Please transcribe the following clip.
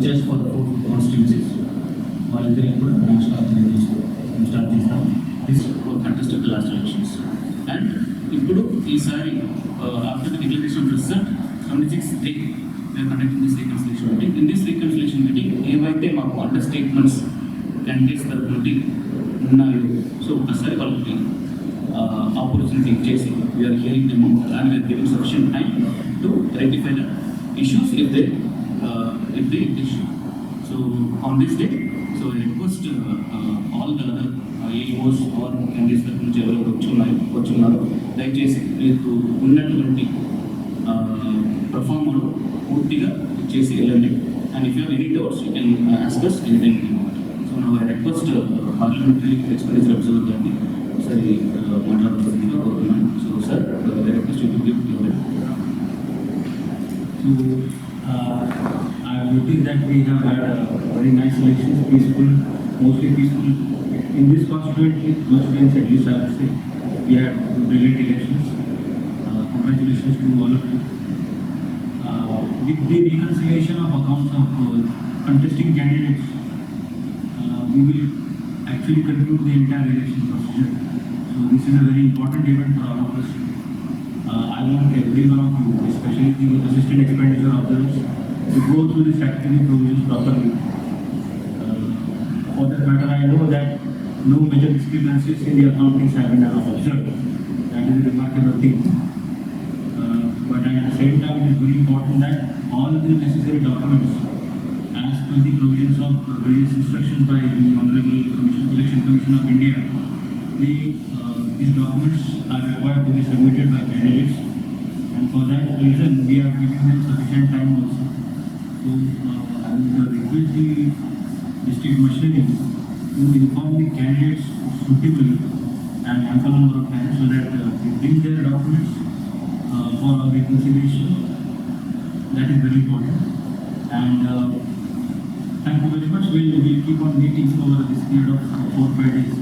just for the four constituencies. వాళ్ళిద్దరికి కూడా national organisation start చేస్తాం this contested last elections and ఇప్పుడు ఈసారి after the declaration result twenty six day we are conducting this reconciliation meeting in this reconciliation meeting ఏవైతే మాకు under statements candidates తరఫు నుండి ఉన్నాయో సో ఒకసారి వాళ్ళకి ఆపర్చునిటీ ఇచ్చేసి we are hearing them and we are giving sufficient time to rectify the issues if they Uh, every issue. So on this day, so I request uh, uh, all the other EOs or MDs దగ్గర నుంచి ఎవరెవరు వచ్చున్నారో వచ్చున్నారో దయచేసి మీకు ఉన్నటువంటి ప్రఫార్మర్లో పూర్తిగా చేసి వెళ్ళండి. And if you any doubts you can ask us anything so నా రిక్వెస్ట్ పార్లమెంటరీ ఎక్స్పెండిచర్ అబ్జర్వ్ గారిని ఒకసారి మాట్లాడుతుందిగా కోరుతున్నాను. So sir request you give so Uh, I am noting that we have had a very nice elections, peaceful, mostly peaceful. In this constituency, constituency at least I would say, we had brilliant elections. Uh, Congratulations to all of you. Uh, With the reconciliation of accounts of contesting candidates, we will actually conclude the entire election procedure. So this is a very important event for all of us. Uh, I want every one of you, especially the assistant expenditure observers, to go through the statutory provisions properly. Uh, For that matter, I know that no major discrepancies in the accountings have been observed. That is a remarkable thing. Uh, But at the same time, it is very important that all the necessary documents, as per the provisions of various instructions by the Honorable Commission, Election Commission of India, the, uh, these documents are required to be submitted by candidates. And for that reason, we are giving them sufficient time also. So, uh, I would request the district machinery to inform the candidates suitably and ample number of times so that uh, they bring their documents uh, for reconciliation. That is very important. And uh, thank you very much. We'll, we'll keep on meeting over this period of four, five days.